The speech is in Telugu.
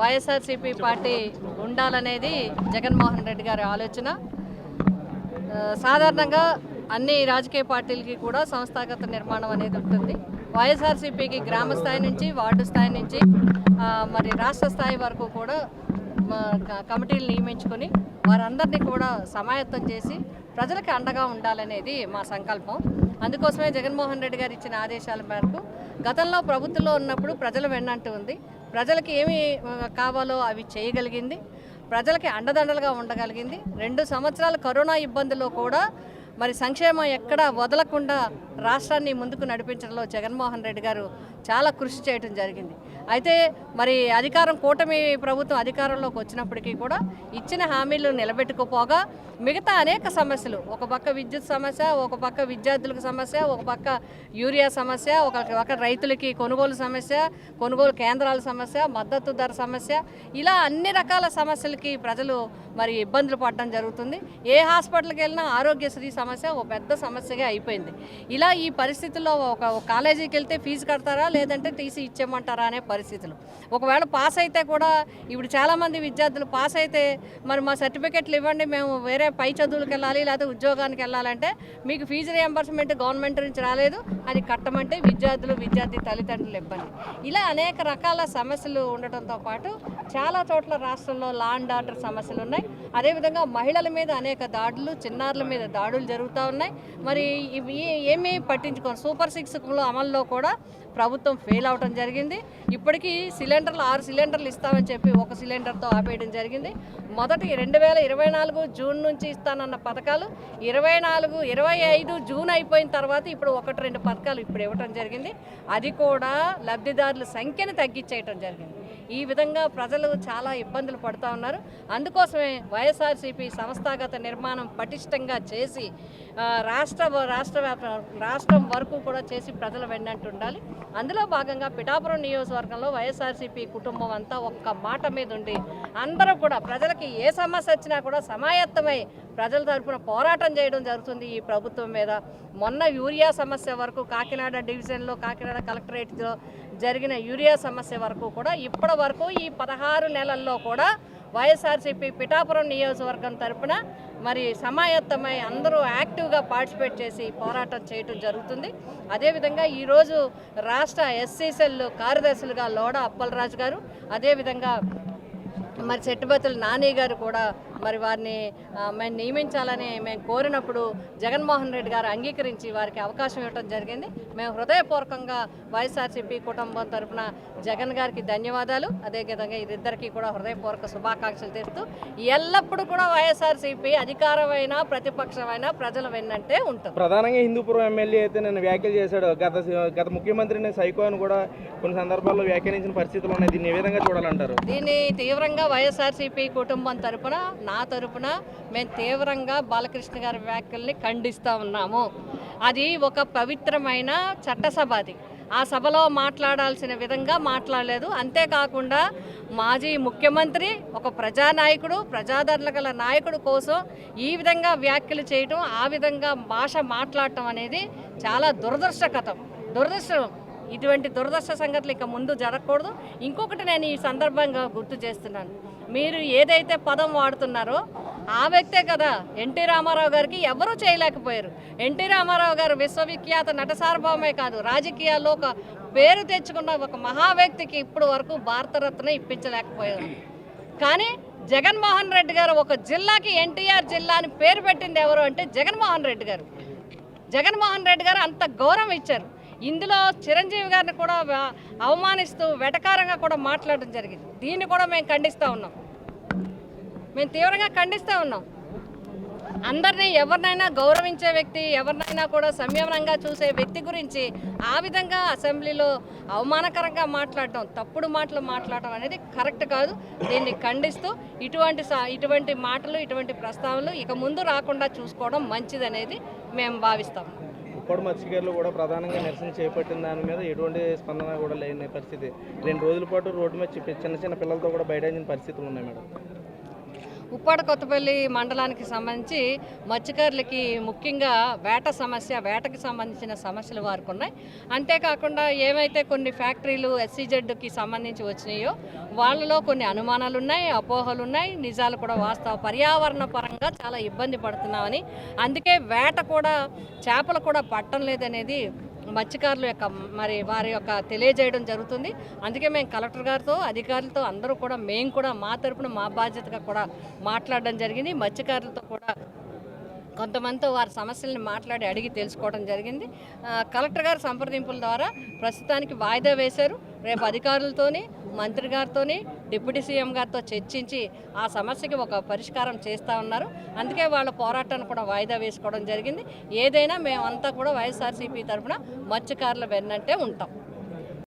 వైఎస్ఆర్సీపీ పార్టీ ఉండాలనేది జగన్మోహన్ రెడ్డి గారి ఆలోచన. సాధారణంగా అన్ని రాజకీయ పార్టీలకి కూడా సంస్థాగత నిర్మాణం అనేది ఉంటుంది. వైఎస్ఆర్సీపీకి గ్రామ స్థాయి నుంచి వార్డు స్థాయి నుంచి మరి రాష్ట్ర స్థాయి వరకు కూడా కమిటీలు నియమించుకొని వారందరినీ కూడా సమాయత్తం చేసి ప్రజలకు అండగా ఉండాలనేది మా సంకల్పం. అందుకోసమే జగన్మోహన్ రెడ్డి గారు ఇచ్చిన ఆదేశాల మేరకు గతంలో ప్రభుత్వంలో ఉన్నప్పుడు ప్రజలు వెన్నంటూ ఉంది. ప్రజలకి ఏమి కావాలో అవి చేయగలిగింది. ప్రజలకి అండదండలుగా ఉండగలిగింది. రెండు సంవత్సరాల కరోనా ఇబ్బందుల్లో కూడా మరి సంక్షేమం ఎక్కడ వదలకుండా రాష్ట్రాన్ని ముందుకు నడిపించడంలో జగన్మోహన్ రెడ్డి గారు చాలా కృషి చేయడం జరిగింది. అయితే మరి అధికారం కూటమి ప్రభుత్వం అధికారంలోకి వచ్చినప్పటికీ కూడా ఇచ్చిన హామీలు నిలబెట్టుకోపోగా మిగతా అనేక సమస్యలు ఒక పక్క విద్యుత్ సమస్య ఒక పక్క విద్యార్థులకు సమస్య ఒక పక్క యూరియా సమస్య ఒక పక్క రైతులకి కొనుగోలు సమస్య కొనుగోలు కేంద్రాల సమస్య మద్దతు ధర సమస్య ఇలా అన్ని రకాల సమస్యలకి ప్రజలు మరి ఇబ్బందులు పడడం జరుగుతుంది. ఏ హాస్పిటల్కి వెళ్ళినా ఆరోగ్యశ్రీ సమస్య ఒక పెద్ద సమస్యగా అయిపోయింది. ఇలా ఈ పరిస్థితుల్లో ఒక కాలేజీకి వెళ్తే ఫీజు కడతారా? లేదంటే టీసీ ఇచ్చేయమంటారా అనే పరిస్థితులు. ఒకవేళ పాస్ అయితే కూడా ఇప్పుడు చాలామంది విద్యార్థులు పాస్ అయితే మరి మా సర్టిఫికెట్లు ఇవ్వండి మేము వేరే పై చదువులకు వెళ్ళాలి లేకపోతే ఉద్యోగానికి వెళ్ళాలంటే మీకు ఫీజు రియంబర్స్మెంట్ గవర్నమెంట్ నుంచి రాలేదు అది కట్టమంటే విద్యార్థులు విద్యార్థి తల్లిదండ్రులు ఇబ్బంది. ఇలా అనేక రకాల సమస్యలు ఉండటంతో పాటు చాలా చోట్ల రాష్ట్రంలో లా అండ్ ఆర్డర్ సమస్యలు ఉన్నాయి. అదేవిధంగా మహిళల మీద అనేక దాడులు చిన్నారుల మీద దాడులు జరుగుతూ ఉన్నాయి. మరి ఇవి ఏమీ పట్టించుకోరు. సూపర్ సిక్స్ అమల్లో కూడా ప్రభుత్వం ఫెయిల్ అవడం జరిగింది. ఇప్పటికీ సిలిండర్లు ఆరు సిలిండర్లు ఇస్తామని చెప్పి ఒక సిలిండర్తో ఆపేయడం జరిగింది. మొదటి రెండు వేల ఇరవై నాలుగు జూన్ నుంచి ఇస్తానన్న పథకాలు ఇరవై నాలుగు ఇరవై ఐదు జూన్ అయిపోయిన తర్వాత ఇప్పుడు ఒకటి రెండు పథకాలు ఇప్పుడు ఇవ్వటం జరిగింది. అది కూడా లబ్ధిదారుల సంఖ్యను తగ్గించేయటం జరిగింది. ఈ విధంగా ప్రజలు చాలా ఇబ్బందులు పడుతూ ఉన్నారు. అందుకోసమే వైఎస్ఆర్సీపీ సంస్థాగత నిర్మాణం పటిష్టంగా చేసి రాష్ట్ర రాష్ట్ర రాష్ట్రం వరకు కూడా చేసి ప్రజల వెన్నట్టు ఉండాలి అందులో భాగంగా పిఠాపురం నియోజకవర్గంలో వైఎస్ఆర్సీపీ కుటుంబం అంతా ఒక్క మాట మీద ఉండి అందరూ కూడా ప్రజలకి ఏ సమస్య వచ్చినా కూడా సమాయత్తమై ప్రజల తరఫున పోరాటం చేయడం జరుగుతుంది ఈ ప్రభుత్వం మీద. మొన్న యూరియా సమస్య వరకు కాకినాడ డివిజన్లో కాకినాడ కలెక్టరేట్లో జరిగిన యూరియా సమస్య వరకు కూడా ఇప్పటి వరకు ఈ పదహారు నెలల్లో కూడా వైఎస్ఆర్సీపీ పిఠాపురం నియోజకవర్గం తరపున మరి సమాయత్తమై అందరూ యాక్టివ్గా పార్టిసిపేట్ చేసి పోరాటం చేయటం జరుగుతుంది. అదేవిధంగా ఈరోజు రాష్ట్ర ఎస్సీసెల్ కార్యదర్శులుగా లోడ అప్పలరాజు గారు అదేవిధంగా మరి చెట్టుబతుల నాని గారు కూడా మరి వారిని మేము నియమించాలని మేము కోరినప్పుడు జగన్మోహన్ రెడ్డి గారు అంగీకరించి వారికి అవకాశం ఇవ్వడం జరిగింది. మేము హృదయపూర్వకంగా వైఎస్ఆర్సీపీ కుటుంబం తరపున జగన్ గారికి ధన్యవాదాలు. అదేవిధంగా వీరిద్దరికీ కూడా హృదయపూర్వక శుభాకాంక్షలు తెస్తూ ఎల్లప్పుడూ కూడా వైఎస్ఆర్సీపీ అధికారమైన ప్రతిపక్షమైన ప్రజల వెన్నంటే ఉంటుంది. ప్రధానంగా హిందూపురం ఎమ్మెల్యే అయితే నేను వ్యాఖ్యలు చేశాడు. గత గత ముఖ్యమంత్రిని సైకో అని కూడా కొన్ని సందర్భాల్లో వ్యాఖ్యానించిన పరిస్థితులు ఉన్నాయి. దీన్ని ఏ విధంగా చూడాలంటారు? దీన్ని తీవ్రంగా వైఎస్ఆర్సీపీ కుటుంబం తరపున నా తరపున మేము తీవ్రంగా బాలకృష్ణ గారి వ్యాఖ్యల్ని ఖండిస్తూ ఉన్నాము. అది ఒక పవిత్రమైన చట్టసభ అది. ఆ సభలో మాట్లాడాల్సిన విధంగా మాట్లాడలేదు. అంతేకాకుండా మాజీ ముఖ్యమంత్రి ఒక ప్రజానాయకుడు ప్రజాదరణ గల నాయకుడు కోసం ఈ విధంగా వ్యాఖ్యలు చేయటం ఆ విధంగా భాష మాట్లాడటం అనేది చాలా దురదృష్టకతం దురదృష్టం. ఇటువంటి దురదృష్ట సంగతులు ఇక ముందు జరగకూడదు. ఇంకొకటి నేను ఈ సందర్భంగా గుర్తు చేస్తున్నాను. మీరు ఏదైతే పదం వాడుతున్నారో ఆ వ్యక్తే కదా ఎన్టీ రామారావు గారికి ఎవరూ చేయలేకపోయారు. ఎన్టీ రామారావు గారు విశ్వవిఖ్యాత నట సార్వభౌమే కాదు రాజకీయాల్లో ఒక పేరు తెచ్చుకున్న ఒక మహా వ్యక్తికి ఇప్పుడు వరకు భారతరత్న ఇప్పించలేకపోయారు. కానీ జగన్మోహన్ రెడ్డి గారు ఒక జిల్లాకి ఎన్టీఆర్ జిల్లా అని పేరు పెట్టింది ఎవరు అంటే జగన్మోహన్ రెడ్డి గారు. జగన్మోహన్ రెడ్డి గారు అంత గౌరవం ఇచ్చారు. ఇందులో చిరంజీవి గారిని కూడా అవమానిస్తూ వెటకారంగా కూడా మాట్లాడడం జరిగింది. దీన్ని కూడా మేము ఖండిస్తూ ఉన్నాం. మేము తీవ్రంగా ఖండిస్తూ ఉన్నాం. అందరినీ ఎవరినైనా గౌరవించే వ్యక్తి ఎవరినైనా కూడా సంయమనంగా చూసే వ్యక్తి గురించి ఆ విధంగా అసెంబ్లీలో అవమానకరంగా మాట్లాడటం తప్పుడు మాటలు మాట్లాడటం అనేది కరెక్ట్ కాదు. దీన్ని ఖండిస్తూ ఇటువంటి ఇటువంటి మాటలు ఇటువంటి ప్రస్తావనలు ఇక ముందు రాకుండా చూసుకోవడం మంచిదనేది మేము భావిస్తాము ఉప్పటి మత్స్యకారులు కూడా ప్రధానంగా నిరసన చేపట్టిన దాని మీద ఎటువంటి స్పందన కూడా లేని పరిస్థితి. రెండు రోజుల పాటు రోడ్డు మీద చిన్న చిన్న పిల్లలతో కూడా బయట పరిస్థితులు ఉన్నాయి మేడం. ఉప్పాడ కొత్తపల్లి మండలానికి సంబంధించి మత్స్యకారులకి ముఖ్యంగా వేట సమస్య వేటకి సంబంధించిన సమస్యలు వారికి ఉన్నాయి అంతేకాకుండా ఏమైతే కొన్ని ఫ్యాక్టరీలు ఎస్సీజెడ్కి సంబంధించి వచ్చినాయో వాళ్ళలో కొన్ని అనుమానాలు ఉన్నాయి అపోహలు ఉన్నాయి నిజాలు కూడా వాస్తవ పర్యావరణ పరంగా చాలా ఇబ్బంది పడుతున్నామని. అందుకే వేట కూడా చేపలు కూడా పట్టం లేదనేది మత్స్యకారుల యొక్క మరి వారి యొక్క తెలియజేయడం జరుగుతుంది. అందుకే మేము కలెక్టర్ గారితో అధికారులతో అందరూ కూడా మేము కూడా మా తరపున మా బాధ్యతగా కూడా మాట్లాడడం జరిగింది. మత్స్యకారులతో కూడా కొంతమందితో వారి సమస్యలను మాట్లాడి అడిగి తెలుసుకోవడం జరిగింది. కలెక్టర్ గారు సంప్రదింపుల ద్వారా ప్రస్తుతానికి వాయిదా వేశారు. రేపు అధికారులతోని మంత్రి గారితోని డిప్యూటీ సీఎం గారితో చర్చించి ఆ సమస్యకి ఒక పరిష్కారం చేస్తూ ఉన్నారు. అందుకే వాళ్ళ పోరాటాన్ని కూడా వాయిదా వేసుకోవడం జరిగింది. ఏదైనా మేమంతా కూడా వైఎస్ఆర్సీపీ తరఫున మత్స్యకారుల వెన్నంటే ఉంటాం.